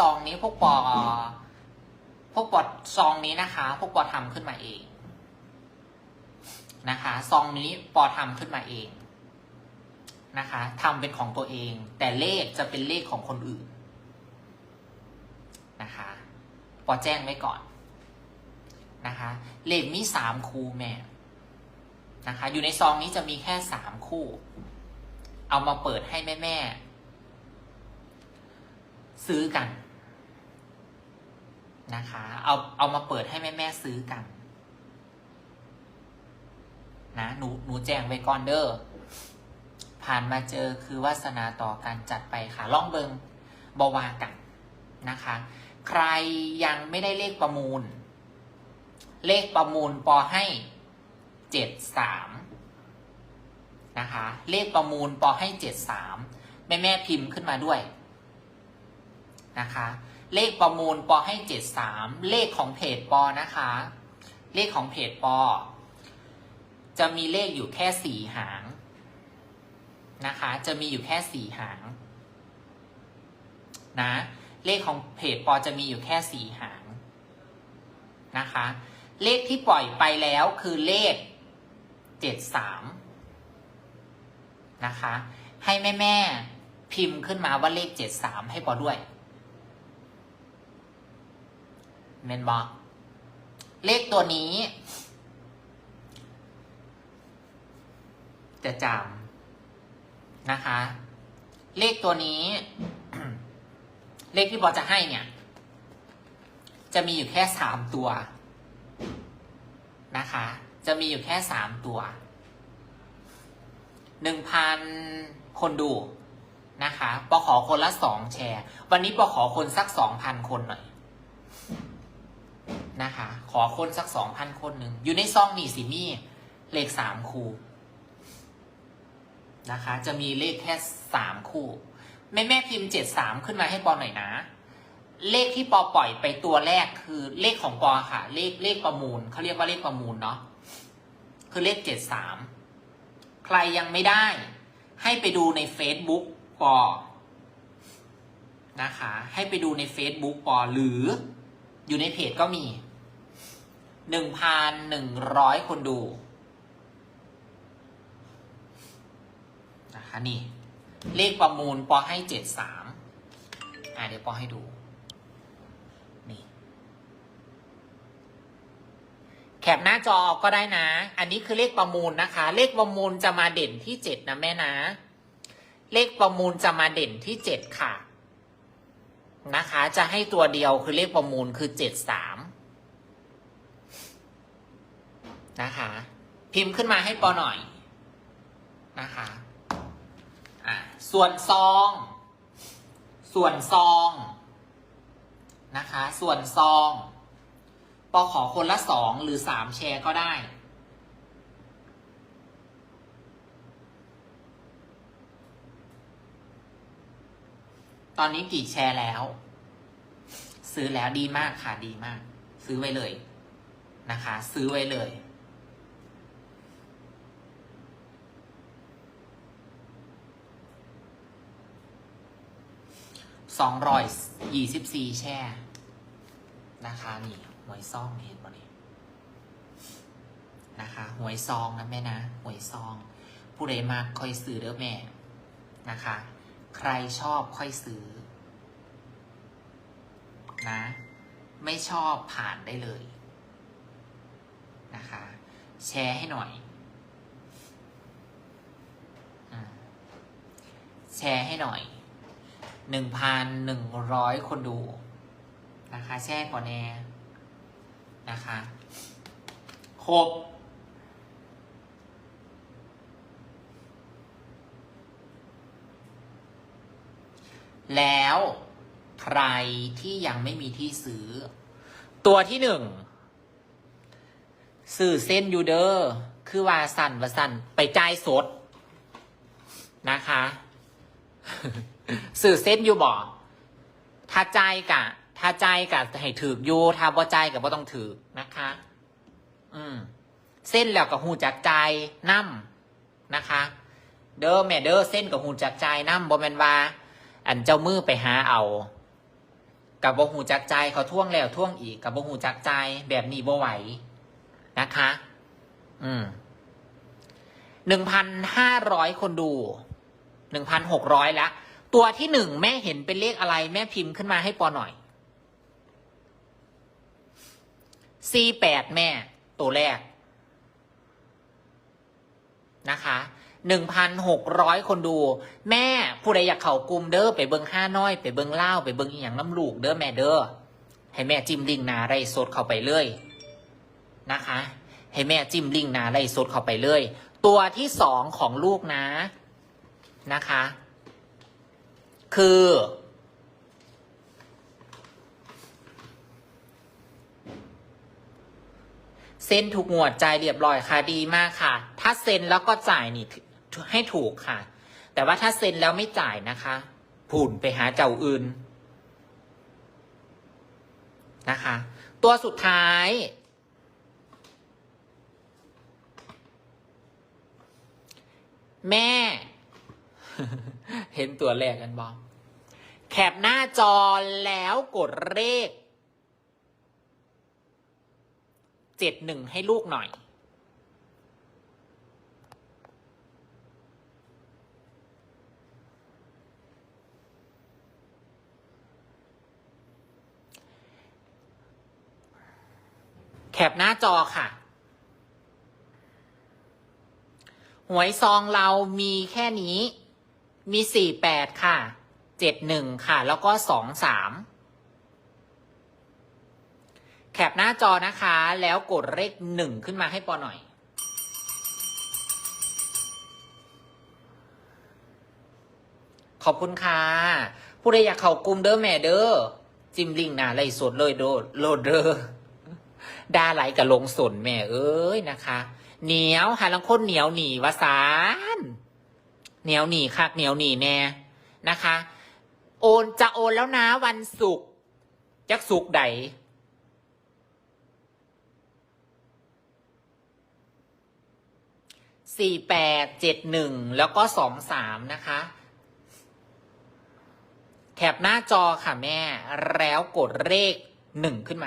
ซองนี้พวกปอพวกปอซองนี้นะคะ พวกปอทำขึ้นมาเองนะคะ ซองนี้ปอทำขึ้นมาเองนะคะทำเป็นของตัวเอง แต่เลขจะเป็นเลขของคนอื่นนะคะปอแจ้งไว้ก่อนนะคะ เลขมีสามคู่แม่นะคะ อยู่ในซองนี้จะมีแค่สามคู่ เอามาเปิดให้แม่แม่ซื้อกัน นะคะ เอาเอามาเปิดให้แม่แม่ซื้อกันนะหนูหนูแจงไว้ก่อนเด้อผ่านมาเจอคือวาสนาต่อกันจัดไปค่ะล่องเบิงบวากันนะคะ ใครยังไม่ได้เลขประมูล เลขประมูลปอให้เจ็ดสามนะคะเลขประมูลปอให้เจ็ดสามแม่แม่พิมพ์ขึ้นมาด้วยนะคะ เลขประมูลปอให้เจ็ดสามเลขของเพจปอนะคะ เลขของเพจปอ จะมีเลขอยู่แค่สี่หางนะคะ จะมีอยู่แค่สี่หางนะเลขของเพจปอจะมีอยู่แค่สี่หางนะคะ เลขที่ปล่อยไปแล้วคือเลขเจ็ดสามนะคะ ให้แม่แม่พิมพ์ขึ้นมาว่าเลขเจ็ดสามให้ปอด้วย เมนบอกเลขตัวนี้ จะจำนะคะ เลขตัวนี้ เลขที่บอจะให้เนี่ย จะมีอยู่แค่สามตัวนะคะ จะมีอยู่แค่สามตัวหนึ่งพันคนดูนะคะปอขอคนละสองแชร์ วันนี้ปอขอคนสักสองพันคนหน่อย นะคะ ขอคนสักสองพันคนหนึ่ง อยู่ในซองนี่สิมีเลขสามคู่นะคะ จะมีเลขแค่สามคู่ แม่แม่พิมพ์เจ็ดสามขึ้นมาให้ปอหน่อยนะ เลขที่ปอปล่อยไปตัวแรกคือเลขของปอค่ะ เลขเลขประมูลเขาเรียกว่าเลขประมูลเนาะคือเลขเจ็ดสามใครยังไม่ได้ ให้ไปดูใน Facebook ปอนะคะ ให้ไปดูใน Facebook ปอหรืออยู่ในเพจก็มี หนึ่งพันหนึ่งร้อยคนดูนะคะนี่ เลขประมูลปอให้เจ็ดสามอ่าเดี๋ยวปอให้ดู นี่ แคปหน้าจอก็ได้นะ อันนี้คือเลขประมูลนะคะ เลขประมูลจะมาเด่นที่เจ็ดนะแม่นะ เลขประมูลจะมาเด่นที่เจ็ดค่ะ นะคะ จะให้ตัวเดียวคือเลขประมูลคือเจ็ดสาม นะคะ พิมพ์ขึ้นมาให้ปอหน่อยนะคะอะส่วนซอง ส่วนซองนะคะ ส่วนซองปอขอคนละสองหรือสามแชร์ก็ได้ตอนนี้กี่แชร์แล้ว ซื้อแล้วดีมากค่ะดีมาก ซื้อไว้เลยนะคะ ซื้อไว้เลย สองร้อยยี่สิบสี่แช่นะคะนี่หวยซองเห็นบ่นี่นะคะหวยซองนะแม่นะหวยซอง ผู้ใดมากค่อยซื้อเด้อแม่นะคะ ใครชอบค่อยซื้อนะไม่ชอบผ่านได้เลยนะคะ แชร์ให้หน่อยอแชร์ให้หน่อย หนึ่งพันหนึ่งร้อยคนดูนะคะแช่ก่อนแน่นะคะครบแล้วใครที่ยังไม่มีที่ซื้อ ตัวที่หนึ่งสื่อเส้นยูเดอร์คือว่าสันว่าสันไปจ่ายสดนะคะ สื่อเส้นอยู่บ่ถ้าใจกะ ถ้าใจกะให้ถืออยู่ถ้าบ่ใจกะบ่ต้องถือนะคะ อืม เส้นแล้วกับหูจักใจน้ำนะคะ เด้อแม่เด้อเส้นกับหูจักใจน้ำบ่แมนว่า อันเจ้ามือไปหาเอากับบ่หูจักใจเขาท่วงแล้วท่วงอีกกับบ่หูจักใจแบบนี้บ่ไหวนะคะ อืมหนึ่งพันห้าร้อยคนดูหนึ่งพันหกร้อยและ ตัวที่หนึ่งแม่เห็นเป็นเลขอะไร แม่พิมพ์ขึ้นมาให้ปอหน่อย C แปดแม่ ตัวแรก นะคะหนึ่งพันหกร้อยคนดู แม่ผู้ใดอยากเข้ากลุ่มเด้อไปเบิงห้าน้อย ไปเบิงเล่าไปเบิงอีหยังน้ำลูกเด้อแม่เด้อให้แม่จิ้มลิงนาไรสดเข้าไปเลยนะคะ ให้แม่จิ้มลิงนาไรสดเข้าไปเลย ตัวที่สองของลูกนะนะคะ คือ เซ็นถูกงวดจ่ายเรียบร้อยค่ะดีมากค่ะ ถ้าเซ็นแล้วก็จ่ายนี่ให้ถูกค่ะ แต่ว่าถ้าเซ็นแล้วไม่จ่ายนะคะผุ่นไปหาเจ้าอื่นนะคะ ตัวสุดท้าย แม่ เห็นตัวแรกกันบอแคปหน้าจอแล้วกดเลขเจ็ดหนึ่งให้ลูกหน่อย แคปหน้าจอค่ะหวยซองเรามีแค่นี้ มีสี่แปดค่ะ เจ็ดหนึ่งค่ะ แล้วก็สองสามแคปหน้าจอนะคะ แล้วกดเลขหนึ่งขึ้นมาให้ปอหน่อย ขอบคุณค่ะ ผู้ใดอยากเข้ากลุ่มเด้อแม่เด้อจิมลิงนาไล่สดเลยโดดโลดเด้อดาไหลกับลงสนแม่เอ้ยนะคะ เหนียวหาลังคนเหนียวหนีวาสาน เหนียวหนีคักเหนียวหนีแน่นะคะ โอนจะโอนแล้วนะวันศุกร์จักศุกร์ใดสี่แปดเจ็ดหนึ่งแล้วก็สองสามนะคะแคปหน้าจอค่ะแม่ แล้วกดเลขหนึ่งขึ้นมา